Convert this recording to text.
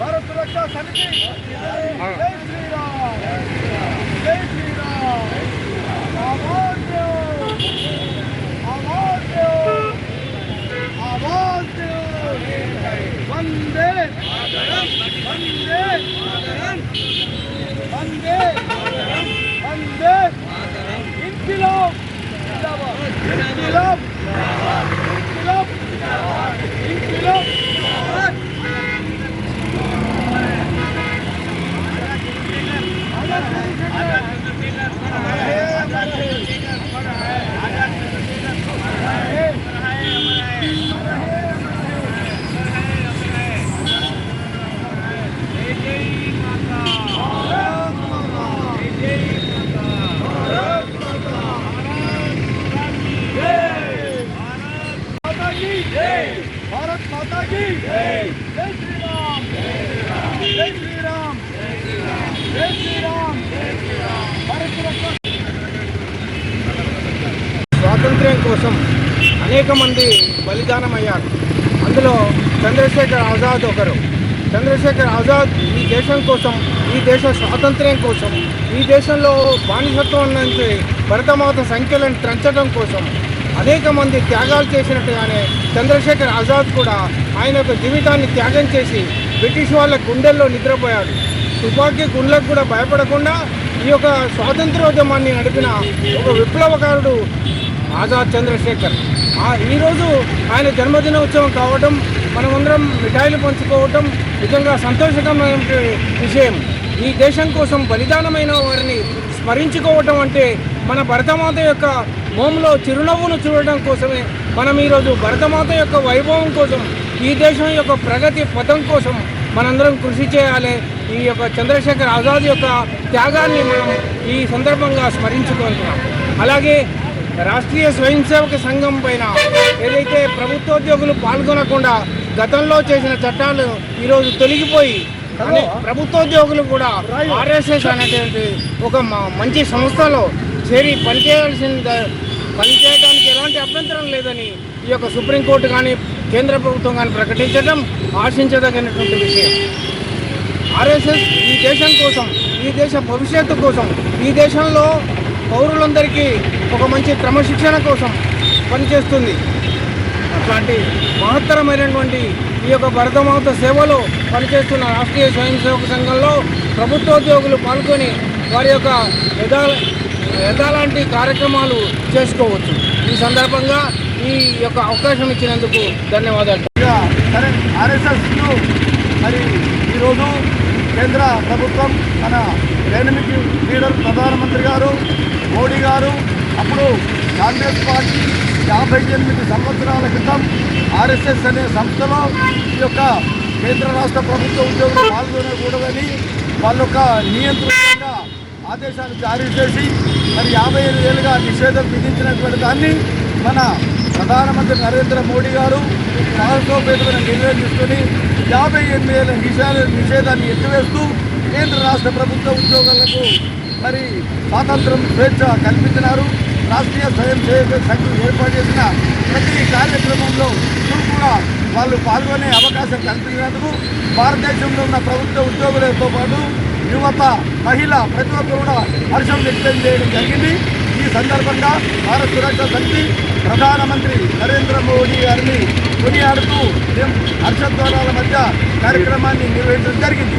భారత్ సురక్షా సమితి. की जय श्री राम जय श्री राम जय श्री राम भारत सुरक्षा స్వాతంత్ర్యం కోసం అనేక మంది బలిదానమయ్యారు అందులో చంద్రశేఖర్ ఆజాద్ ఒకరు చంద్రశేఖర్ ఆజాద్ ఈ దేశం కోసం ఈ దేశ స్వాతంత్ర్యం కోసం ఈ దేశంలో బానిసత్వం నుంచి భరతమాత సంఖ్యలను త్రంచడం కోసం అనేక మంది త్యాగాలు చేసినట్టుగానే చంద్రశేఖర్ ఆజాద్ కూడా ఆయన యొక్క జీవితాన్ని త్యాగం చేసి బ్రిటిష్ వాళ్ళ గుండెల్లో నిద్రపోయాడు. తుపాకీ గుండ్లకు కూడా భయపడకుండా ఈ యొక్క స్వాతంత్రోద్యమాన్ని నడిపిన ఒక విప్లవకారుడు ఆజాద్ చంద్రశేఖర్. ఈరోజు ఆయన జన్మదినోత్సవం కావడం మనమందరం మిఠాయిలు పంచుకోవటం నిజంగా సంతోషకరమైన విషయం. ఈ దేశం కోసం బలిదానమైన వారిని స్మరించుకోవటం అంటే మన భరతమాత యొక్క మోములో చిరునవ్వును చూడటం కోసమే మనం ఈరోజు భరతమాత యొక్క వైభవం కోసం ఈ దేశం యొక్క ప్రగతి పథం కోసం మనందరం కృషి చేయాలి. ఈ యొక్క చంద్రశేఖర్ ఆజాద్ యొక్క త్యాగాన్ని మనం ఈ సందర్భంగా స్మరించుకుంటున్నాం. అలాగే రాష్ట్రీయ స్వయం సేవక సంఘం పైన ఏదైతే ప్రభుత్వోద్యోగులు పాల్గొనకుండా గతంలో చేసిన చట్టాలు ఈరోజు తొలగిపోయి ప్రభుత్వోద్యోగులు కూడా ఆర్ఎస్ఎస్ అనేటువంటి ఒక మంచి సంస్థలో చేరి పనిచేయాల్సిన పనిచేయడానికి ఎలాంటి అభ్యంతరం లేదని ఈ యొక్క సుప్రీంకోర్టు కానీ కేంద్ర ప్రభుత్వం కానీ ప్రకటించడం ఆశించదగినటువంటి విషయం. ఆర్ఎస్ఎస్ ఈ దేశం కోసం ఈ దేశ భవిష్యత్తు కోసం ఈ దేశంలో పౌరులందరికీ ఒక మంచి క్రమశిక్షణ కోసం పనిచేస్తుంది. అట్లాంటి మహత్తరమైనటువంటి ఈ యొక్క భరతమాత సేవలో పనిచేస్తున్న రాష్ట్రీయ స్వయం సేవక సంఘంలో ప్రభుత్వోద్యోగులు పాల్గొని వారి యొక్క యథా కార్యక్రమాలు చేసుకోవచ్చు. ఈ సందర్భంగా ఈ యొక్క అవకాశం ఇచ్చినందుకు ధన్యవాదాలు. సరే ఆర్ఎస్ఎస్ మరి ఈరోజు కేంద్ర ప్రభుత్వం మన డైనమిక్ లీడర్ ప్రధానమంత్రి గారు మోడీ గారు అప్పుడు కాంగ్రెస్ పార్టీ యాభై ఎనిమిది సంవత్సరాల క్రితం ఆర్ఎస్ఎస్ అనే సంస్థలో ఈ యొక్క కేంద్ర రాష్ట్ర ప్రభుత్వ ఉద్యోగులు పాల్గొనకూడదని వాళ్ళ యొక్క నియంత్రణగా ఆదేశాలు జారీ చేసి మరి యాభై ఐదు ఏళ్ళుగా నిషేధం విధించినటువంటి దాన్ని మన ప్రధానమంత్రి నరేంద్ర మోడీ గారు సాహసోపేతమైన నిర్ణయం తీసుకొని యాభై ఎనిమిది ఏళ్ళ నిషేధ నిషేధాన్ని ఎత్తివేస్తూ కేంద్ర రాష్ట్ర ప్రభుత్వ ఉద్యోగులకు మరి స్వాతంత్రం స్వేచ్ఛ కల్పించినారు. రాష్ట్రీయ స్వయం సేవక సంఘం ఏర్పాటు చేసిన ప్రతి కార్యక్రమంలో చురుకుగా వాళ్ళు పాల్గొనే అవకాశం కల్పించినందుకు భారతదేశంలో ఉన్న ప్రభుత్వ ఉద్యోగులతో పాటు యువత మహిళ ప్రతి ఒక్కరు కూడా హర్షం వ్యక్తం చేయడం జరిగింది. ఈ సందర్భంగా భారత సురక్ష సమితి ప్రధానమంత్రి నరేంద్ర మోడీ గారిని కొనియాడుతూ మేము హర్షధ్వానాల మధ్య కార్యక్రమాన్ని నిర్వహించడం జరిగింది.